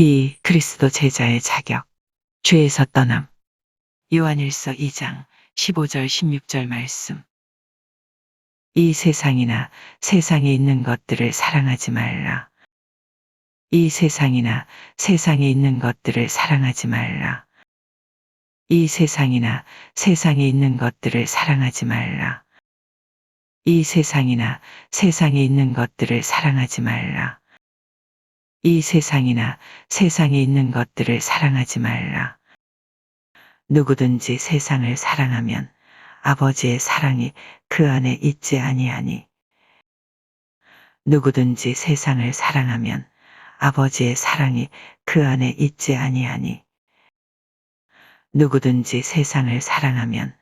D. 그리스도 제자의 자격. 죄에서 떠남. 요한일서 2장 15절 16절 말씀. 이 세상이나 세상에 있는 것들을 사랑하지 말라. 이 세상이나 세상에 있는 것들을 사랑하지 말라. 이 세상이나 세상에 있는 것들을 사랑하지 말라. 이 세상이나 세상에 있는 것들을 사랑하지 말라. 이 세상이나 세상에 있는 것들을 사랑하지 말라. 누구든지 세상을 사랑하면 아버지의 사랑이 그 안에 있지 아니하니. 누구든지 세상을 사랑하면 아버지의 사랑이 그 안에 있지 아니하니. 누구든지 세상을 사랑하면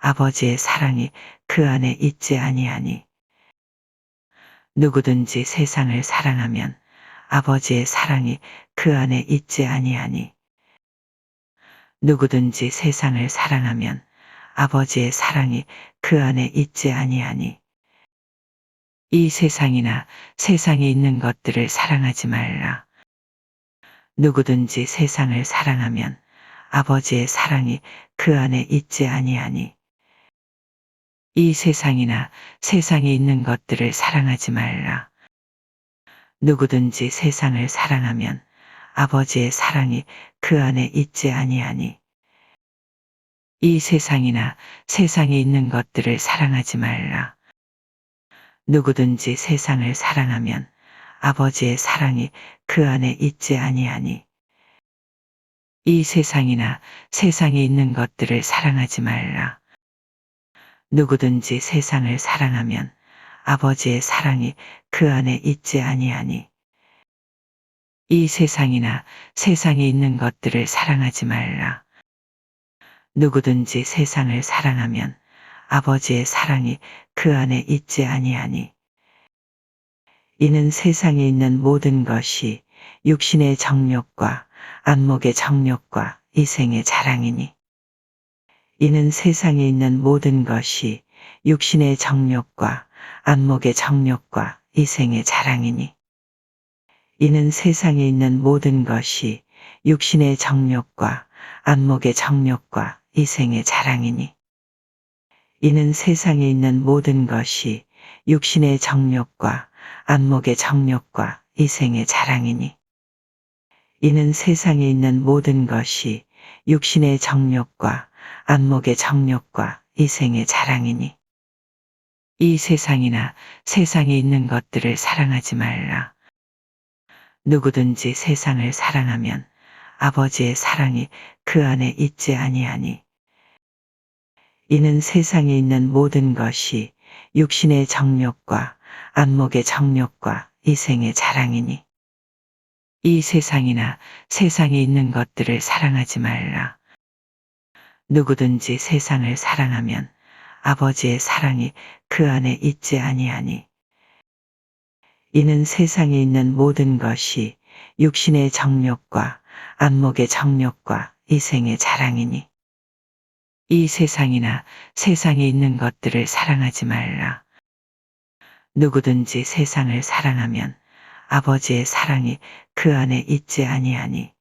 아버지의 사랑이 그 안에 있지 아니하니. 누구든지 세상을 사랑하면 아버지의 사랑이 그 안에 있지 아니하니. 누구든지 세상을 사랑하면 아버지의 사랑이 그 안에 있지 아니하니. 이 세상이나 세상에 있는 것들을 사랑하지 말라. 누구든지 세상을 사랑하면 아버지의 사랑이 그 안에 있지 아니하니. 이 세상이나 세상에 있는 것들을 사랑하지 말라. 누구든지 세상을 사랑하면 아버지의 사랑이 그 안에 있지 아니하니. 이 세상이나 세상에 있는 것들을 사랑하지 말라. 누구든지 세상을 사랑하면 아버지의 사랑이 그 안에 있지 아니하니. 이 세상이나 세상에 있는 것들을 사랑하지 말라. 누구든지 세상을 사랑하면 아버지의 사랑이 그 안에 있지 아니하니. 이 세상이나 세상에 있는 것들을 사랑하지 말라. 누구든지 세상을 사랑하면 아버지의 사랑이 그 안에 있지 아니하니. 이는 세상에 있는 모든 것이 육신의 정욕과 안목의 정욕과 이생의 자랑이니. 이는 세상에 있는 모든 것이 육신의 정욕과 안목의 정욕과 이생의 자랑이니. 이는 세상에 있는 모든 것이 육신의 정욕과 안목의 정욕과 이생의 자랑이니. 이는 세상에 있는 모든 것이 육신의 정욕과 안목의 정욕과 이생의 자랑이니. 이는 세상에 있는 모든 것이 육신의 정욕과 안목의 정욕과 이생의 자랑이니. 이 세상이나 세상에 있는 것들을 사랑하지 말라. 누구든지 세상을 사랑하면 아버지의 사랑이 그 안에 있지 아니하니. 이는 세상에 있는 모든 것이 육신의 정욕과 안목의 정욕과 이생의 자랑이니. 이 세상이나 세상에 있는 것들을 사랑하지 말라. 누구든지 세상을 사랑하면 아버지의 사랑이 그 안에 있지 아니하니. 이는 세상에 있는 모든 것이 육신의 정욕과 안목의 정욕과 이생의 자랑이니. 이 세상이나 세상에 있는 것들을 사랑하지 말라. 누구든지 세상을 사랑하면 아버지의 사랑이 그 안에 있지 아니하니.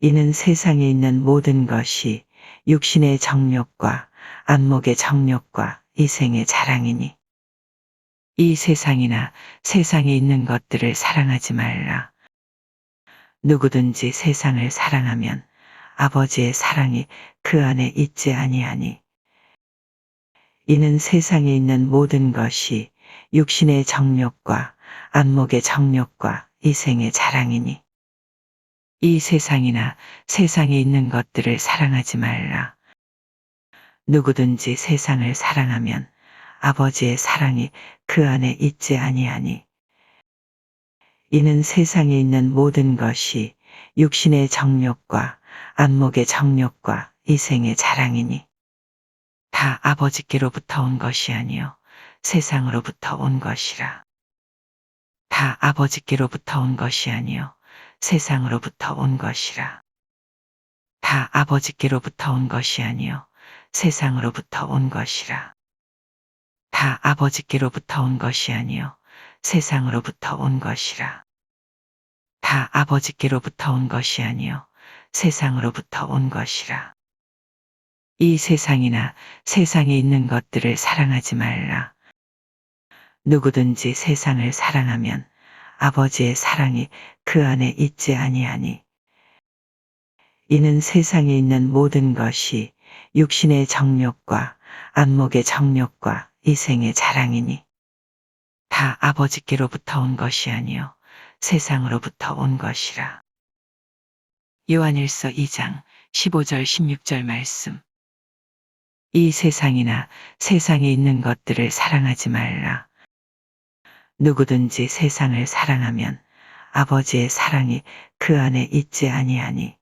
이는 세상에 있는 모든 것이 육신의 정욕과 안목의 정욕과 이생의 자랑이니. 이 세상이나 세상에 있는 것들을 사랑하지 말라. 누구든지 세상을 사랑하면 아버지의 사랑이 그 안에 있지 아니하니. 이는 세상에 있는 모든 것이 육신의 정욕과 안목의 정욕과 이생의 자랑이니. 이 세상이나 세상에 있는 것들을 사랑하지 말라. 누구든지 세상을 사랑하면 아버지의 사랑이 그 안에 있지 아니하니. 이는 세상에 있는 모든 것이 육신의 정욕과 안목의 정욕과 이생의 자랑이니. 다 아버지께로부터 온 것이 아니요 세상으로부터 온 것이라. 다 아버지께로부터 온 것이 아니요 세상으로부터 온 것이라. 다 아버지께로부터 온 것이 아니요 세상으로부터 온 것이라. 다 아버지께로부터 온 것이 아니요 세상으로부터 온 것이라. 다 아버지께로부터 온 것이 아니요 세상으로부터 온 것이라. 이 세상이나 세상에 있는 것들을 사랑하지 말라. 누구든지 세상을 사랑하면 아버지의 사랑이 그 안에 있지 아니하니. 이는 세상에 있는 모든 것이 육신의 정욕과 안목의 정욕과 이생의 자랑이니. 다 아버지께로부터 온 것이 아니요 세상으로부터 온 것이라. 요한일서 2장 15절 16절 말씀. 이 세상이나 세상에 있는 것들을 사랑하지 말라. 누구든지 세상을 사랑하면 아버지의 사랑이 그 안에 있지 아니하니.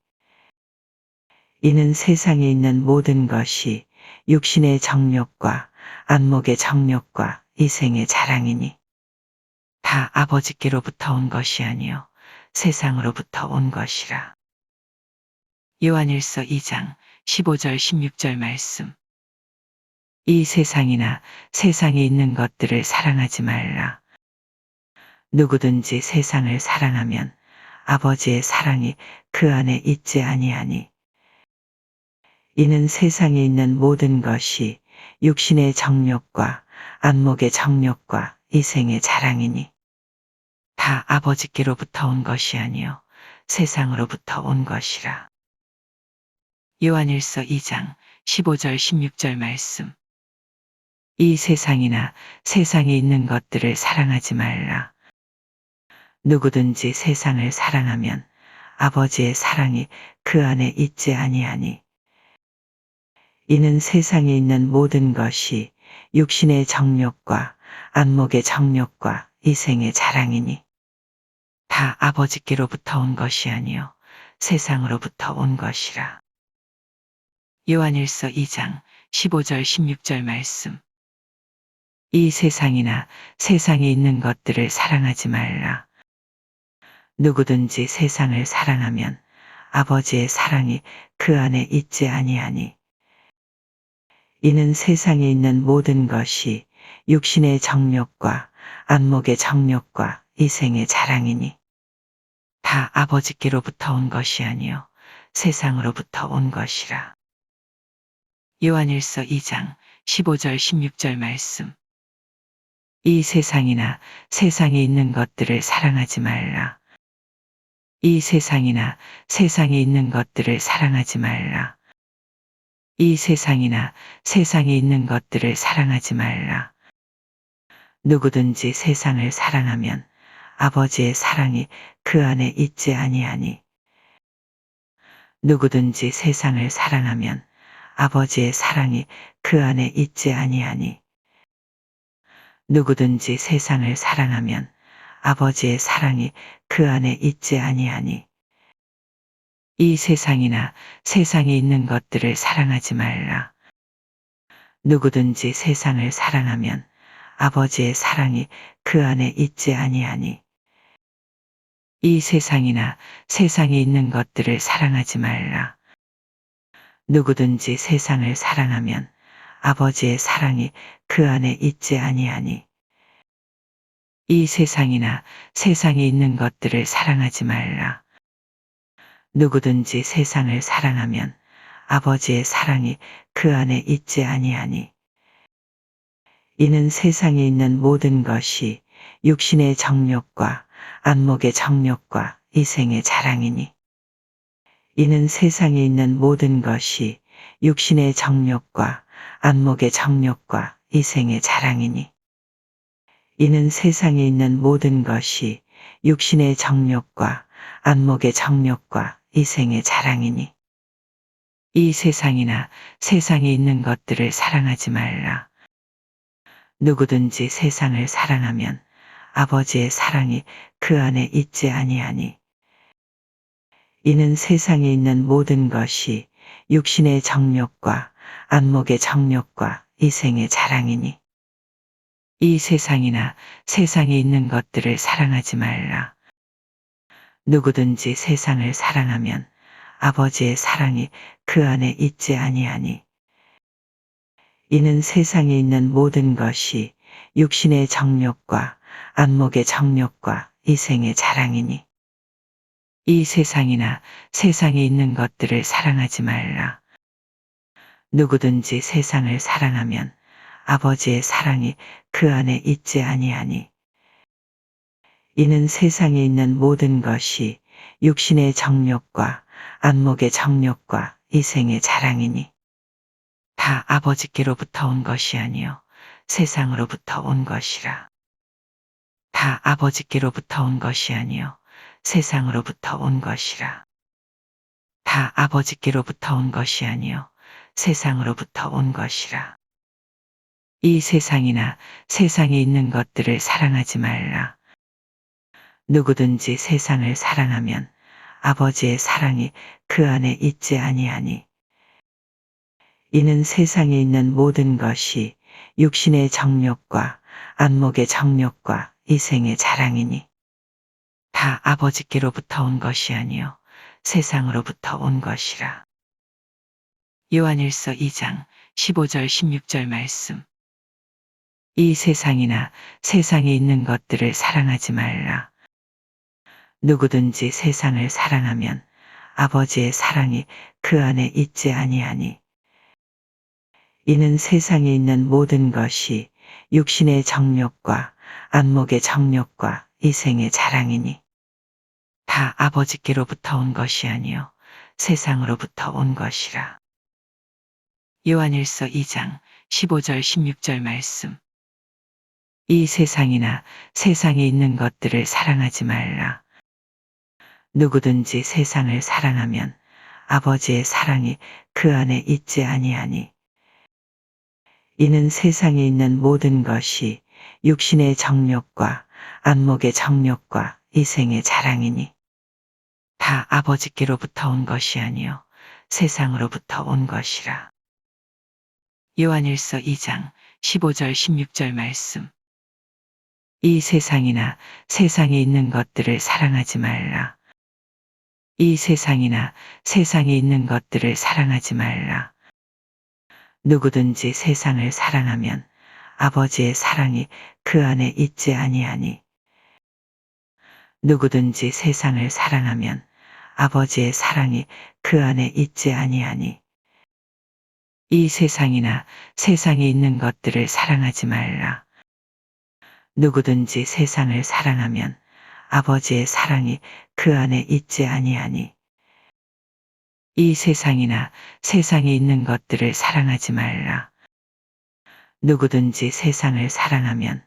이는 세상에 있는 모든 것이 육신의 정욕과 안목의 정욕과 이생의 자랑이니. 다 아버지께로부터 온 것이 아니요 세상으로부터 온 것이라. 요한일서 2장 15절 16절 말씀. 이 세상이나 세상에 있는 것들을 사랑하지 말라. 누구든지 세상을 사랑하면 아버지의 사랑이 그 안에 있지 아니하니. 이는 세상에 있는 모든 것이 육신의 정욕과 안목의 정욕과 이생의 자랑이니. 다 아버지께로부터 온 것이 아니요 세상으로부터 온 것이라. 요한일서 2장 15절 16절 말씀. 이 세상이나 세상에 있는 것들을 사랑하지 말라. 누구든지 세상을 사랑하면 아버지의 사랑이 그 안에 있지 아니하니. 이는 세상에 있는 모든 것이 육신의 정욕과 안목의 정욕과 이생의 자랑이니. 다 아버지께로부터 온 것이 아니요 세상으로부터 온 것이라. 요한일서 2장 15절 16절 말씀. 이 세상이나 세상에 있는 것들을 사랑하지 말라. 누구든지 세상을 사랑하면 아버지의 사랑이 그 안에 있지 아니하니. 이는 세상에 있는 모든 것이 육신의 정욕과 안목의 정욕과 이생의 자랑이니. 다 아버지께로부터 온 것이 아니요 세상으로부터 온 것이라. 요한일서 2장 15절 16절 말씀. 이 세상이나 세상에 있는 것들을 사랑하지 말라. 이 세상이나 세상에 있는 것들을 사랑하지 말라. 이 세상이나 세상에 있는 것들을 사랑하지 말라. 누구든지 세상을 사랑하면 아버지의 사랑이 그 안에 있지 아니하니. 누구든지 세상을 사랑하면 아버지의 사랑이 그 안에 있지 아니하니. 누구든지 세상을 사랑하면 아버지의 사랑이 그 안에 있지 아니하니. 이 세상이나 세상에 있는 것들을 사랑하지 말라. 누구든지 세상을 사랑하면 아버지의 사랑이 그 안에 있지 아니하니. 이 세상이나 세상에 있는 것들을 사랑하지 말라. 누구든지 세상을 사랑하면 아버지의 사랑이 그 안에 있지 아니하니. 이 세상이나 세상에 있는 것들을 사랑하지 말라. 누구든지 세상을 사랑하면 아버지의 사랑이 그 안에 있지 아니하니. 이는 세상에 있는 모든 것이 육신의 정욕과 안목의 정욕과 이생의 자랑이니. 이는 세상에 있는 모든 것이 육신의 정욕과 안목의 정욕과 이생의 자랑이니. 이는 세상에 있는 모든 것이 육신의 정욕과 안목의 정욕과 이 생의 자랑이니. 이 세상이나 세상에 있는 것들을 사랑하지 말라. 누구든지 세상을 사랑하면 아버지의 사랑이 그 안에 있지 아니하니. 이는 세상에 있는 모든 것이 육신의 정욕과 안목의 정욕과 이생의 자랑이니. 이 세상이나 세상에 있는 것들을 사랑하지 말라. 누구든지 세상을 사랑하면 아버지의 사랑이 그 안에 있지 아니하니. 이는 세상에 있는 모든 것이 육신의 정욕과 안목의 정욕과 이생의 자랑이니. 이 세상이나 세상에 있는 것들을 사랑하지 말라. 누구든지 세상을 사랑하면 아버지의 사랑이 그 안에 있지 아니하니. 이는 세상에 있는 모든 것이 육신의 정욕과 안목의 정욕과 이생의 자랑이니. 다 아버지께로부터 온 것이 아니요 세상으로부터 온 것이라. 다 아버지께로부터 온 것이 아니요 세상으로부터 온 것이라. 다 아버지께로부터 온 것이 아니요 세상으로부터 온 것이라. 이 세상이나 세상에 있는 것들을 사랑하지 말라. 누구든지 세상을 사랑하면 아버지의 사랑이 그 안에 있지 아니하니. 이는 세상에 있는 모든 것이 육신의 정욕과 안목의 정욕과 이생의 자랑이니. 다 아버지께로부터 온 것이 아니요 세상으로부터 온 것이라. 요한일서 2장 15절 16절 말씀. 이 세상이나 세상에 있는 것들을 사랑하지 말라. 누구든지 세상을 사랑하면 아버지의 사랑이 그 안에 있지 아니하니. 이는 세상에 있는 모든 것이 육신의 정욕과 안목의 정욕과 이생의 자랑이니. 다 아버지께로부터 온 것이 아니요 세상으로부터 온 것이라. 요한일서 2장 15절 16절 말씀. 이 세상이나 세상에 있는 것들을 사랑하지 말라. 누구든지 세상을 사랑하면 아버지의 사랑이 그 안에 있지 아니하니. 이는 세상에 있는 모든 것이 육신의 정욕과 안목의 정욕과 이생의 자랑이니. 다 아버지께로부터 온 것이 아니요 세상으로부터 온 것이라. 요한일서 2장 15절 16절 말씀. 이 세상이나 세상에 있는 것들을 사랑하지 말라. 이 세상이나 세상에 있는 것들을 사랑하지 말라. 누구든지 세상을 사랑하면 아버지의 사랑이 그 안에 있지 아니하니. 누구든지 세상을 사랑하면 아버지의 사랑이 그 안에 있지 아니하니. 이 세상이나 세상에 있는 것들을 사랑하지 말라. 누구든지 세상을 사랑하면 아버지의 사랑이 그 안에 있지 아니하니. 이 세상이나 세상에 있는 것들을 사랑하지 말라. 누구든지 세상을 사랑하면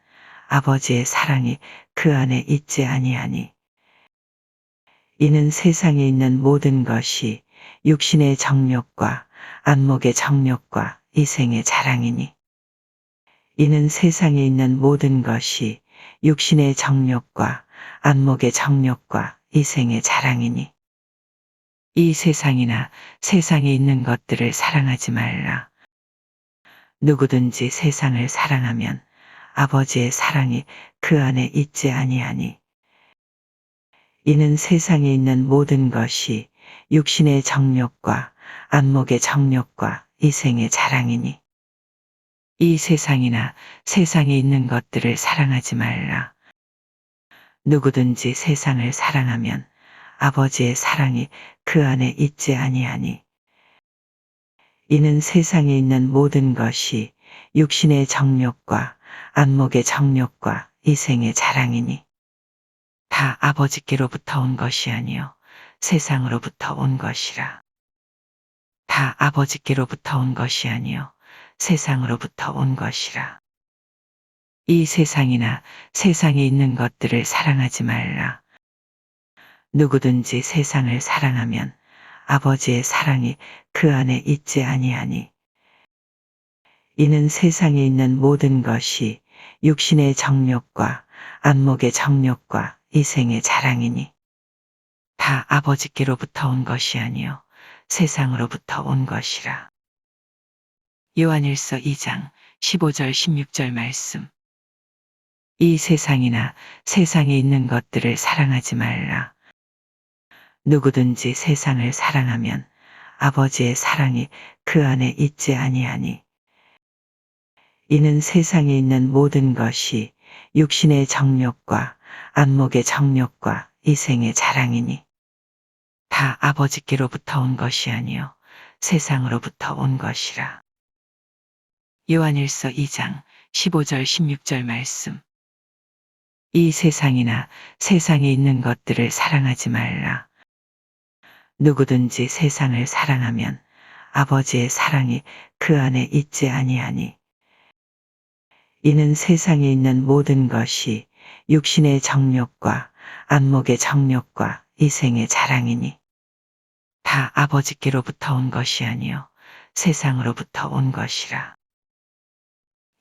아버지의 사랑이 그 안에 있지 아니하니. 이는 세상에 있는 모든 것이 육신의 정욕과 안목의 정욕과 이생의 자랑이니. 이는 세상에 있는 모든 것이 육신의 정욕과 안목의 정욕과 이생의 자랑이니. 이 세상이나 세상에 있는 것들을 사랑하지 말라. 누구든지 세상을 사랑하면 아버지의 사랑이 그 안에 있지 아니하니. 이는 세상에 있는 모든 것이 육신의 정욕과 안목의 정욕과 이생의 자랑이니. 이 세상이나 세상에 있는 것들을 사랑하지 말라. 누구든지 세상을 사랑하면 아버지의 사랑이 그 안에 있지 아니하니. 이는 세상에 있는 모든 것이 육신의 정욕과 안목의 정욕과 이생의 자랑이니. 다 아버지께로부터 온 것이 아니요 세상으로부터 온 것이라. 다 아버지께로부터 온 것이 아니요 세상으로부터 온 것이라. 이 세상이나 세상에 있는 것들을 사랑하지 말라. 누구든지 세상을 사랑하면 아버지의 사랑이 그 안에 있지 아니하니. 이는 세상에 있는 모든 것이 육신의 정욕과 안목의 정욕과 이생의 자랑이니. 다 아버지께로부터 온 것이 아니요 세상으로부터 온 것이라. 요한일서 2장 15절 16절 말씀. 이 세상이나 세상에 있는 것들을 사랑하지 말라. 누구든지 세상을 사랑하면 아버지의 사랑이 그 안에 있지 아니하니. 이는 세상에 있는 모든 것이 육신의 정욕과 안목의 정욕과 이생의 자랑이니. 다 아버지께로부터 온 것이 아니요 세상으로부터 온 것이라. 요한일서 2장 15절 16절 말씀. 이 세상이나 세상에 있는 것들을 사랑하지 말라. 누구든지 세상을 사랑하면 아버지의 사랑이 그 안에 있지 아니하니. 이는 세상에 있는 모든 것이 육신의 정욕과 안목의 정욕과 이생의 자랑이니. 다 아버지께로부터 온 것이 아니요 세상으로부터 온 것이라.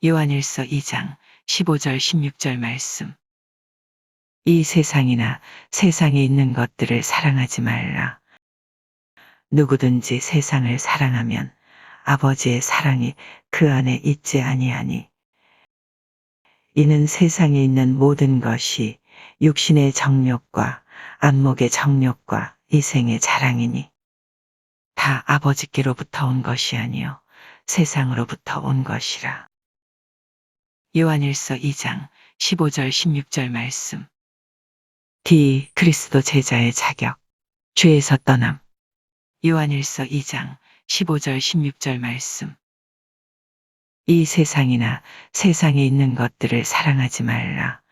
요한일서 2장 15절 16절 말씀. 이 세상이나 세상에 있는 것들을 사랑하지 말라. 누구든지 세상을 사랑하면 아버지의 사랑이 그 안에 있지 아니하니. 이는 세상에 있는 모든 것이 육신의 정욕과 안목의 정욕과 이생의 자랑이니. 다 아버지께로부터 온 것이 아니요 세상으로부터 온 것이라. 요한일서 2장 15절 16절 말씀. D. 그리스도 제자의 자격. 죄에서 떠남. 요한일서 2장 15절 16절 말씀. 이 세상이나 세상에 있는 것들을 사랑하지 말라.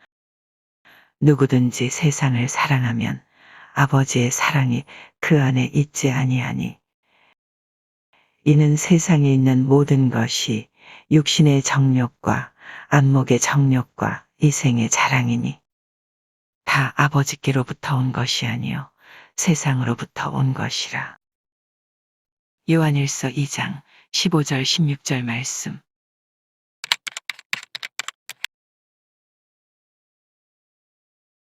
누구든지 세상을 사랑하면 아버지의 사랑이 그 안에 있지 아니하니. 이는 세상에 있는 모든 것이 육신의 정욕과 안목의 정욕과 이생의 자랑이니. 다 아버지께로부터 온 것이 아니요 세상으로부터 온 것이라. 요한일서 2장 15절 16절 말씀.